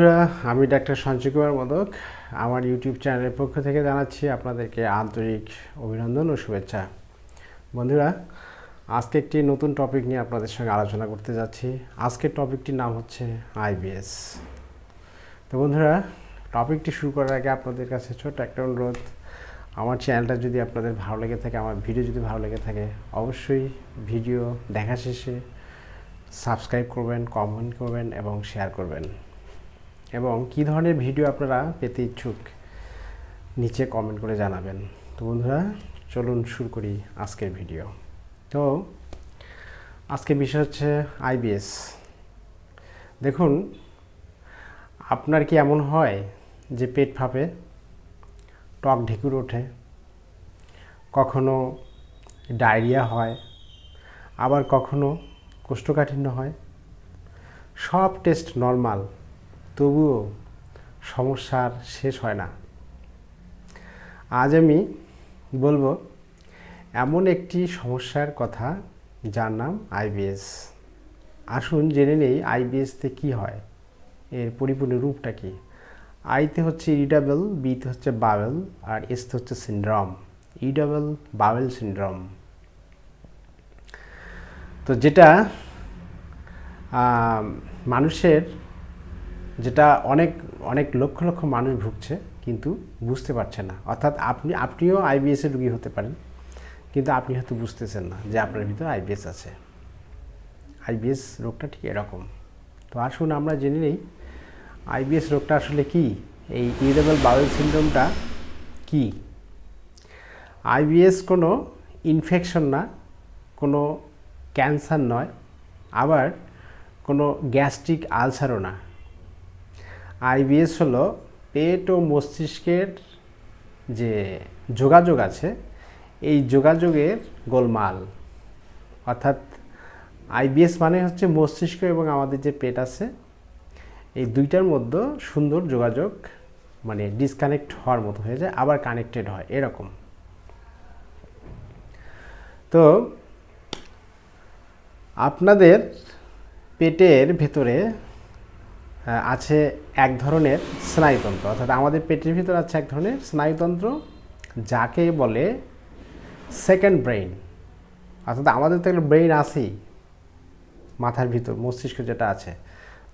বন্ধুরা, আমি ডাক্তার সঞ্জয় কুমার মোদক। আমার ইউটিউব চ্যানেলের পক্ষ থেকে জানাচ্ছি আপনাদেরকে আন্তরিক অভিনন্দন ও শুভেচ্ছা। বন্ধুরা আজকে একটি নতুন টপিক নিয়ে আপনাদের সঙ্গে আলোচনা করতে যাচ্ছি। আজকের টপিকটির নাম হচ্ছে আইবিএস তো বন্ধুরা টপিকটি শুরু করার আগে আপনাদের কাছে ছোট একটা অনুরোধ। আমার চ্যানেলটা যদি আপনাদের ভালো লেগে থাকে আমার ভিডিও যদি ভালো লেগে থাকে অবশ্যই ভিডিও দেখা শেষে সাবস্ক্রাইব করবেন কমেন্ট করবেন এবং শেয়ার করবেন। এবং কী ধরনের ভিডিও আপনারা পেতে ইচ্ছুক, নিচে কমেন্ট করে জানাবেন। তো বন্ধুরা, চলুন শুরু করি আজকের ভিডিও তো, আজকের বিষয় হচ্ছে আইবিএস দেখুন, আপনার কি এমন হয় যে পেট ফাঁপে, টক ঢেকুর ওঠে, কখনো ডায়রিয়া হয়, আবার কখনো কোষ্ঠকাঠিন্য হয়? সব টেস্ট নর্মাল তবুও সমস্যার শেষ হয় না। আজ আমি বলব, এমন একটি সমস্যার কথা যার নাম আইবিএস আসুন জেনে নেই আইবিএসতে কী হয়। এর পরিপূর্ণ রূপটা কি? আইতে হচ্ছে ইডাবল বিতে হচ্ছে বাবেল আর এসতে হচ্ছে সিন্ড্রম। ইডাবল bubble syndrome. তো যেটা মানুষের যেটা অনেক অনেক লক্ষ লক্ষ মানুষ ভুগছে, কিন্তু বুঝতে পারছে না। অর্থাৎ আপনি, আপনিও আইবিএস এর রুগী হতে পারেন, কিন্তু আপনি হয়তো বুঝতেছেন না যে আপনার ভিতরে আইবিএস আছে। আইবিএস রোগটা ঠিক এরকম। তো আসুন আমরা জেনে নেই আইবিএস রোগটা আসলে কি? এই ইরেবল বাউল সিন্ড্রোমটা কি? আইবিএস কোনো ইনফেকশন না, কোনো ক্যান্সার নয়, আবার কোনো গ্যাস্ট্রিক আলসারও না। আইবিএস হলো পেট ও মস্তিষ্কের যে যোগাযোগ আছে, এই যোগাযোগের গোলমাল। অর্থাৎ আইবিএস মানে হচ্ছে মস্তিষ্ক এবং আমাদের যে পেট আছে, এই দুইটার মধ্যে সুন্দর যোগাযোগ মানে ডিসকানেক্ট হওয়ার মতো হয়ে যায়, আবার কানেক্টেড হয়, এরকম। তো আপনাদের পেটের ভেতরে আছে এক ধরনের স্নায়ুতন্ত্র। অর্থাৎ আমাদের পেটের ভিতর আছে এক ধরনের স্নায়ুতন্ত্র, যাকে বলে সেকেন্ড ব্রেইন অর্থাৎ আমাদের তো একটা ব্রেইন আছেই, মাথার ভিতর, মস্তিষ্ক যেটা আছে।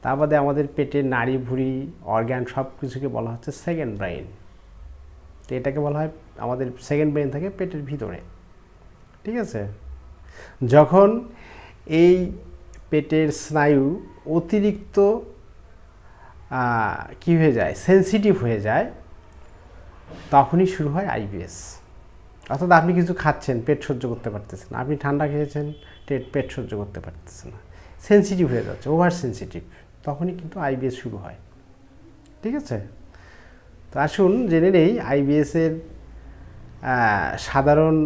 তার বাদে আমাদের পেটের নাড়ি, ভুঁড়ি অর্গ্যান সব কিছুকে বলা হচ্ছে সেকেন্ড ব্রেইন তো এটাকে বলা হয়, আমাদের সেকেন্ড ব্রেইন থাকে পেটের ভিতরে। ঠিক আছে? যখন এই পেটের স্নায়ু অতিরিক্ত কি হয়ে যায়? সেন্সিটিভ হয়ে যায়। তখনই শুরু হয় আইবিএস অর্থাৎ আপনি কিছু খাচ্ছেন, পেট সহ্য করতে পারতেছেন আপনি ঠান্ডা খেয়েছেন পেট সহ্য করতে পারতেছেন না। সেন্সিটিভ হয়ে যাচ্ছে ওভার সেন্সিটিভ তখনই কিন্তু আইবিএস শুরু হয়। ঠিক আছে? তো আসুন জেনে নেই আইবিএসের সাধারণ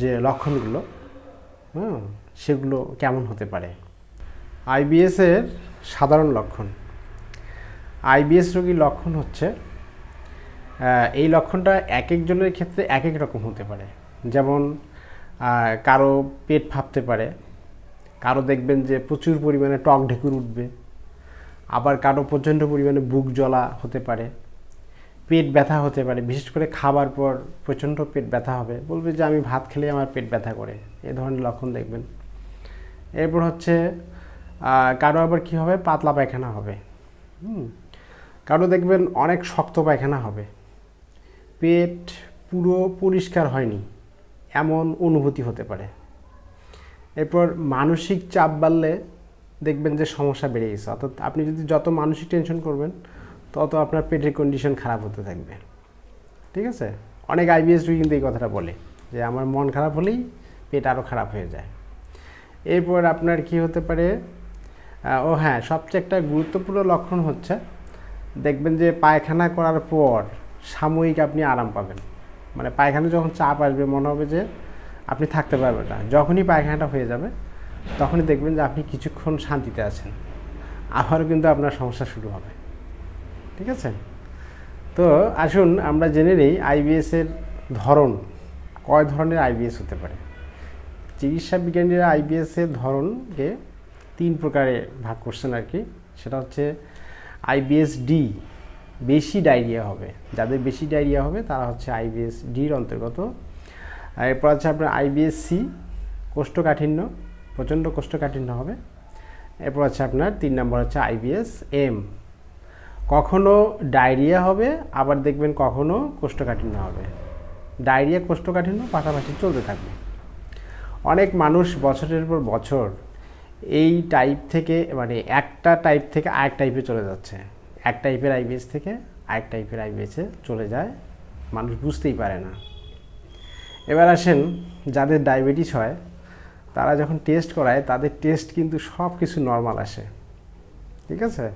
যে লক্ষণগুলো সেগুলো কেমন হতে পারে। আইবিএসের সাধারণ লক্ষণ। আইবিএস রোগীর লক্ষণ হচ্ছে এই লক্ষণটা এক একজনের ক্ষেত্রে এক এক রকম হতে পারে। যেমন কারও পেট ফাঁপতে পারে, কারও দেখবেন যে প্রচুর পরিমাণে টক ঢেকুর উঠবে, আবার কারও প্রচণ্ড পরিমাণে বুক জ্বলা হতে পারে, পেট ব্যথা হতে পারে, বিশেষ করে খাবার পর প্রচণ্ড পেট ব্যথা হবে, বলবে যে আমি ভাত খেলে আমার পেট ব্যথা করে, এ ধরনের লক্ষণ দেখবেন। এরপর হচ্ছে কারও আবার কি হবে? পাতলা পায়খানা হবে, হুম? কারও দেখবেন অনেক শক্ত পায়খানা হবে। পেট পুরো পরিষ্কার হয়নি, এমন অনুভূতি হতে পারে। এরপর মানসিক চাপ বাড়লে দেখবেন যে সমস্যা বেড়ে গেছে। অর্থাৎ আপনি যদি যত মানসিক টেনশন করবেন, তত আপনার পেটের কন্ডিশন খারাপ হতে থাকবে। ঠিক আছে? অনেক আইবিএস রোগী কিন্তু এই কথাটা বলে যে, আমার মন খারাপ হলেই পেট আরও খারাপ হয়ে যায়। এরপর আপনার কি হতে পারে? ও হ্যাঁ সবচেয়ে একটা গুরুত্বপূর্ণ লক্ষণ হচ্ছে দেখবেন যে পায়খানা করার পর সাময়িক আপনি আরাম পাবেন। মানে পায়খানা যখন চাপ আসবে, মনে হবে যে আপনি থাকতে পারবেন না। যখনই পায়খানাটা হয়ে যাবে, তখনই দেখবেন যে আপনি কিছুক্ষণ শান্তিতে আছেন। আবারও কিন্তু আপনার সমস্যা শুরু হবে। ঠিক আছে? তো আসুন আমরা জেনে নিই আইবিএসের ধরন, কয় ধরনের আইবিএস হতে পারে। চিকিৎসা বিজ্ঞানীরা আইবিএসের ধরনকে তিন প্রকারে ভাগ করছেন আর কি। সেটা হচ্ছে আইবিএস ডি বেশি ডায়রিয়া হবে। যাদের বেশি ডায়রিয়া হবে, তারা হচ্ছে আইবিএস ডির অন্তর্গত। এরপর হচ্ছে আপনার আইবিএস সি কোষ্ঠকাঠিন্য, প্রচণ্ড কোষ্ঠকাঠিন্য হবে। এরপর হচ্ছে আপনার তিন নম্বর হচ্ছে আইবিএস এম কখনো ডায়রিয়া হবে, আবার দেখবেন কখনো কোষ্ঠকাঠিন্য হবে। ডায়রিয়া কোষ্ঠকাঠিন্য পাশাপাশি চলতে থাকবে। অনেক মানুষ বছরের পর বছর এই টাইপ থেকে মানে একটা টাইপ থেকে আরেক টাইপে চলে যাচ্ছে। এক টাইপের আইবিএস থেকে আরেক টাইপের আইবিএসে চলে যায়। মানুষ বুঝতেই পারে না। এবার আসেন যাদের ডায়াবেটিস হয়, তারা যখন টেস্ট করায়, তাদের টেস্ট কিন্তু সব কিছু নর্মাল আসে। ঠিক আছে?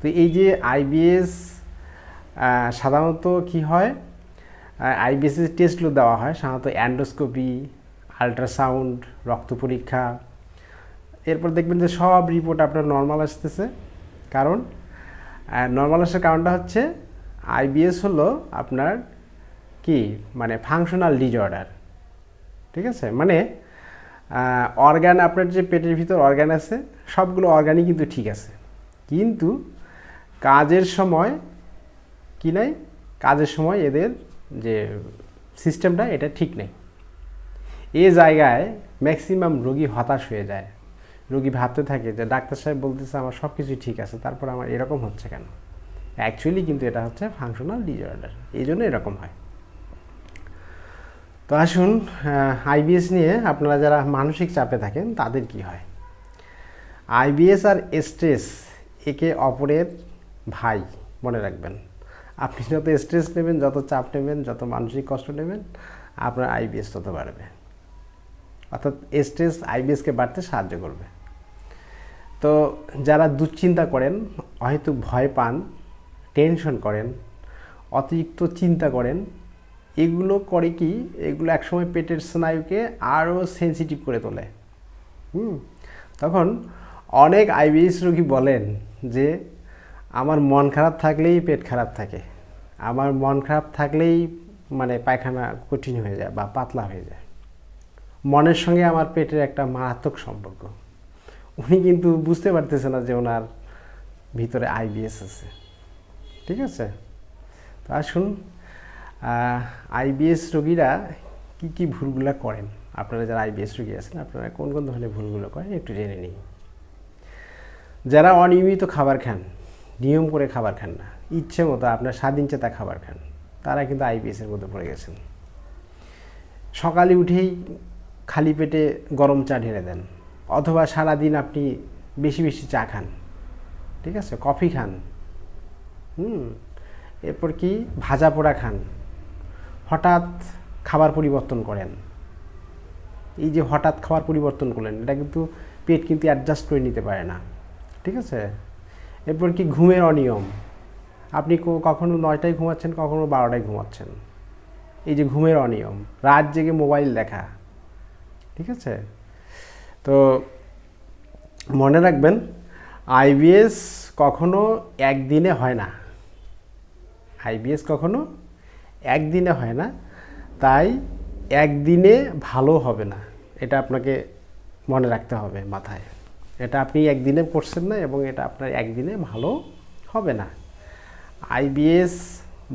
তো এই যে আইবিএস সাধারণত কি হয়? আইবিএসের টেস্টগুলো দেওয়া হয়। সাধারণত অ্যান্ডোস্কোপি আলট্রাসাউন্ড রক্ত পরীক্ষা এরপর দেখবেন যে সব রিপোর্ট আপনার নর্মাল আসতেছে। কারণ নর্মাল আসার কারণটা হচ্ছে আইবিএস হলো আপনার কি? মানে ফাংশনাল ডিজঅর্ডার ঠিক আছে? মানে অর্গান আপনার যে পেটের ভিতর অর্গান আছে, সবগুলো অর্গানই কিন্তু ঠিক আছে। কিন্তু কাজের সময় কি নাই? কাজের সময় এদের যে সিস্টেমটা এটা ঠিক নেই। এ জায়গায় ম্যাক্সিমাম রোগী হতাশ হয়ে যায়। রোগী ভাবতে থাকে যে ডাক্তার সাহেব বলতেছে আমার সব কিছু ঠিক আছে, তারপর আমার এরকম হচ্ছে কেন? অ্যাকচুয়ালি কিন্তু এটা হচ্ছে ফাংশনাল ডিজঅর্ডার এই জন্য এরকম হয়। তো আসুন আইবিএস নিয়ে আপনারা যারা মানসিক চাপে থাকেন, তাদের কি হয়? আইবিএস আর স্ট্রেস একে অপরের ভাই মনে রাখবেন। আপনি যত স্ট্রেস নেবেন, যত চাপ নেবেন, যত মানসিক কষ্ট নেবেন, আপনার আইবিএস তত বাড়বে। অর্থাৎ স্ট্রেস আইবিএসকে বাড়তে সাহায্য করবে। তো যারা দুশ্চিন্তা করেন, হয়তো ভয় পান, টেনশন করেন, অতিরিক্ত চিন্তা করেন, এগুলো করে কি, এগুলো একসময় পেটের স্নায়ুকে আরও সেন্সিটিভ করে তোলে। হুম? তখন অনেক আইবিএস রোগী বলেন যে, আমার মন খারাপ থাকলেই পেট খারাপ থাকে। আমার মন খারাপ থাকলেই মানে পায়খানা কঠিন হয়ে যায় বা পাতলা হয়ে যায়। মনের সঙ্গে আমার পেটের একটা মারাত্মক সম্পর্ক। উনি কিন্তু বুঝতে পারতেছে না যে ওনার ভিতরে আইবিএস আছে। ঠিক আছে? তো আসুন আইবিএস রোগীরা কি কি ভুলগুলো করেন? আপনারা যারা আইবিএস রোগী আছেন, আপনারা কোন কোন ধরনের ভুলগুলো করেন একটু জেনে নিই। যারা অনিয়মিত খাবার খান, নিয়ম করে খাবার খান না, ইচ্ছে মতো আপনার স্বাধীন চেতা খাবার খান, তারা কিন্তু আইবিএসের মধ্যে পড়ে গেছেন। সকালে উঠেই খালি পেটে গরম চা ঢেলে দেন। অথবা সারাদিন আপনি বেশি বেশি চা খান। ঠিক আছে? কফি খান। হুম? এরপর কি? ভাজা পোড়া খান। হঠাৎ খাবার পরিবর্তন করেন। এই যে হঠাৎ খাবার পরিবর্তন করলেন, এটা কিন্তু পেট কিন্তু অ্যাডজাস্ট করে নিতে পারে না। ঠিক আছে? এরপর কি? ঘুমের অনিয়ম। আপনি কখনো নয়টায় ঘুমাচ্ছেন, কখনো বারোটায় ঘুমাচ্ছেন। এই যে ঘুমের অনিয়ম। রাত জেগে মোবাইল দেখা। ঠিক আছে? তো মনে রাখবেন আইবিএস কখনো একদিনে হয় না। আইবিএস কখনো একদিনে হয় না, তাই একদিনে ভালো হবে না। এটা আপনাকে মনে রাখতে হবে মাথায়। এটা আপনি একদিনে পড়ছেন না এবং এটা আপনার একদিনে ভালো হবে না। আইবিএস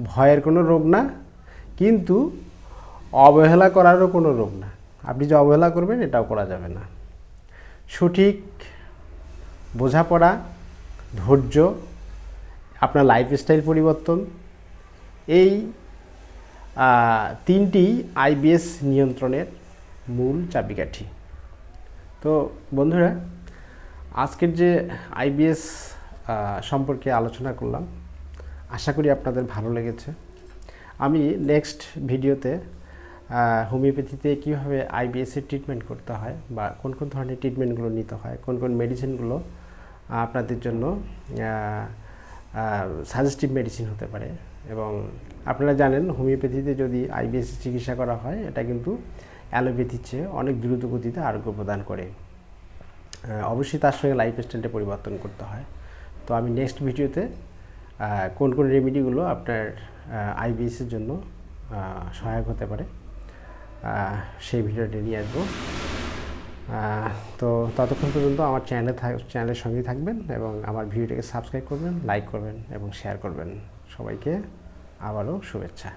ভয়ের কোনো রোগ না, কিন্তু অবহেলা করারও কোনো রোগ না। আপনি যে অবহেলা করবেন, এটাও করা যাবে না। সঠিক বোঝাপড়া, ধৈর্য, আপনার লাইফস্টাইল পরিবর্তন, এই তিনটি আইবিএস নিয়ন্ত্রণের মূল চাবিকাঠি। তো বন্ধুরা, আজকের যে আইবিএস সম্পর্কে আলোচনা করলাম, আশা করি আপনাদের ভালো লেগেছে। আমি নেক্সট ভিডিওতে হোমিওপ্যাথিতে কীভাবে আইবিএসের ট্রিটমেন্ট করতে হয় বা কোন কোন ধরনের ট্রিটমেন্টগুলো নিতে হয়, কোন কোন মেডিসিনগুলো আপনাদের জন্য সাজেস্টিভ মেডিসিন হতে পারে। এবং আপনারা জানেন হোমিওপ্যাথিতে যদি আইবিএস চিকিৎসা করা হয়, এটা কিন্তু অ্যালোপ্যাথির চেয়ে অনেক দ্রুত গতিতে আরোগ্য প্রদান করে। অবশ্যই তার সঙ্গে লাইফস্টাইলটা পরিবর্তন করতে হয়। তো আমি নেক্সট ভিডিওতে কোন কোন রেমেডিগুলো আপনার আইবিএসের জন্য সহায়ক হতে পারে। সেই ভিডিওটি নিয়ে আসব। তো ততক্ষণ পর্যন্ত আমার চ্যানেলে চ্যানেলের সঙ্গেই থাকবেন এবং আমার ভিডিওটিকে সাবস্ক্রাইব করবেন লাইক করবেন এবং শেয়ার করবেন। সবাইকে আবারও শুভেচ্ছা।